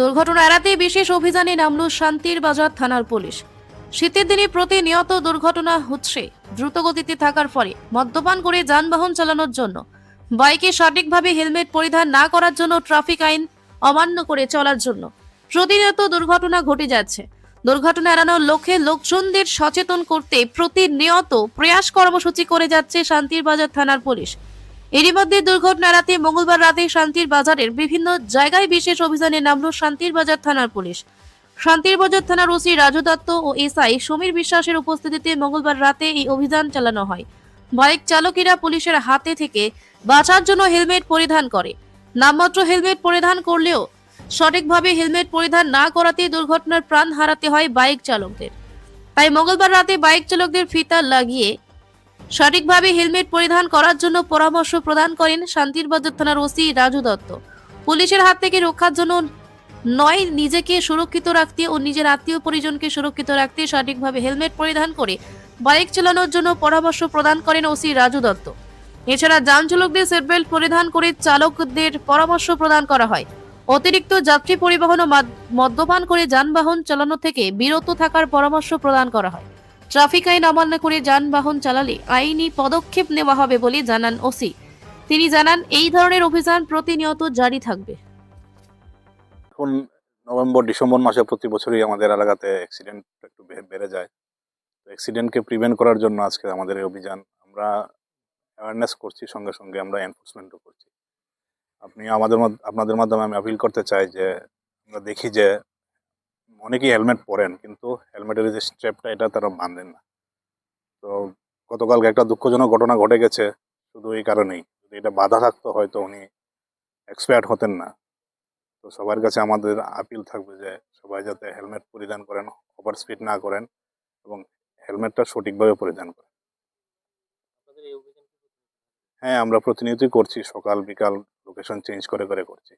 দুর্ঘটনা এড়াতে বিশেষ অভিযানে নামল শান্তির বাজার থানার পুলিশ। শীতের দিনে প্রতিনিয়ত দুর্ঘটনা হচ্ছে, দ্রুতগতিতে থাকার ফলে মদ্যপান করে যানবাহন চালানোর জন্য। বাইকে সঠিকভাবে হেলমেট পরিধান না করার জন্য ট্রাফিক আইন অমান্য করে চলার জন্য প্রতিনিয়ত দুর্ঘটনা ঘটে যাচ্ছে। দুর্ঘটনা এড়ানোর লক্ষ্যে লোকজনদের সচেতন করতে প্রতিনিয়ত প্রয়াস কর্মসূচি করে যাচ্ছে শান্তির বাজার থানার পুলিশ। এরই মধ্যে দুর্ঘটনা এড়াতে মঙ্গলবার রাতে শান্তির বাজারের বিভিন্ন জায়গায় বিশেষ অভিযানে নামলো শান্তির বাজার থানার পুলিশ। শান্তির বাজার থানার ওসি রাজু দত্ত ও এসআই সমীর বিশ্বাসের উপস্থিতিতে মঙ্গলবার রাতে এই অভিযান চালানো হয়। বাইক চালকেরা পুলিশের হাতে থেকে বাঁচার জন্য হেলমেট পরিধান করে। নামমাত্র হেলমেট পরিধান করলেও সঠিকভাবে হেলমেট পরিধান না করাতে দুর্ঘটনার প্রাণ হারাতে হয় বাইক চালকদের। তাই মঙ্গলবার রাতে বাইক চালকদের ফিতা লাগিয়ে সঠিকভাবে হেলমেট পরিধান করার জন্য পরামর্শ প্রদান করেন শান্তিরবাজার থানার ওসি রাজু দত্ত। পুলিশের হাত থেকে রক্ষার জন্য নয়, নিজেকে সুরক্ষিত রাখতে ও নিজের আত্মীয় পরিজনকে সুরক্ষিত রাখতে সঠিকভাবে হেলমেট পরিধান করে বাইক চালানোর জন্য পরামর্শ প্রদান করেন ওসি রাজু দত্ত। এছাড়া যান চালকদের সিটবেল্ট পরিধান করে চালকদের পরামর্শ প্রদান করা হয়। অতিরিক্ত যাত্রী পরিবহন ও মদ্যপান করে যানবাহন চালানো থেকে বিরত থাকার পরামর্শ প্রদান করা হয়। ট্রাফিক আইন অমান্য করে যানবাহন চালালে আইনি পদক্ষেপ নেওয়া হবে বলে জানান ওসি। তিনি জানান, এই ধরনের অভিযান প্রতিনিয়ত জারি থাকবে। এখন নভেম্বর, ডিসেম্বর মাসে প্রতি বছরই আমাদের এলাকাতে অ্যাক্সিডেন্ট একটু বেড়ে যায়। অ্যাক্সিডেন্টকে প্রিভেন্ট করার জন্য আজকে আমাদের এই অভিযান, আমরা অ্যাওয়ারনেস করছি, সঙ্গে সঙ্গে আমরা এনফোর্সমেন্টও করছি। আপনি আমাদের আপনাদের মাধ্যমে আমি আপিল করতে চাই যে, আমরা দেখি যে অনেকেই হেলমেট পরেন কিন্তু হেলমেটের যে স্ট্রেপটা এটা তারা বাঁধেন না। তো গতকালকে একটা দুঃখজনক ঘটনা ঘটে গেছে শুধু এই কারণেই। যদি এটা বাধা থাকতো হয়তো উনি এক্সপায়ার্ড হতেন না। তো সবার কাছে আমাদের আপিল থাকবে যে সবাই যাতে হেলমেট পরিধান করেন ওভার স্পিড না করেন এবং হেলমেটটা সঠিকভাবে পরিধান করেন। হ্যাঁ আমরা প্রতিনিয়তই করছি সকাল বিকাল লোকেশন চেঞ্জ করে করে করছি।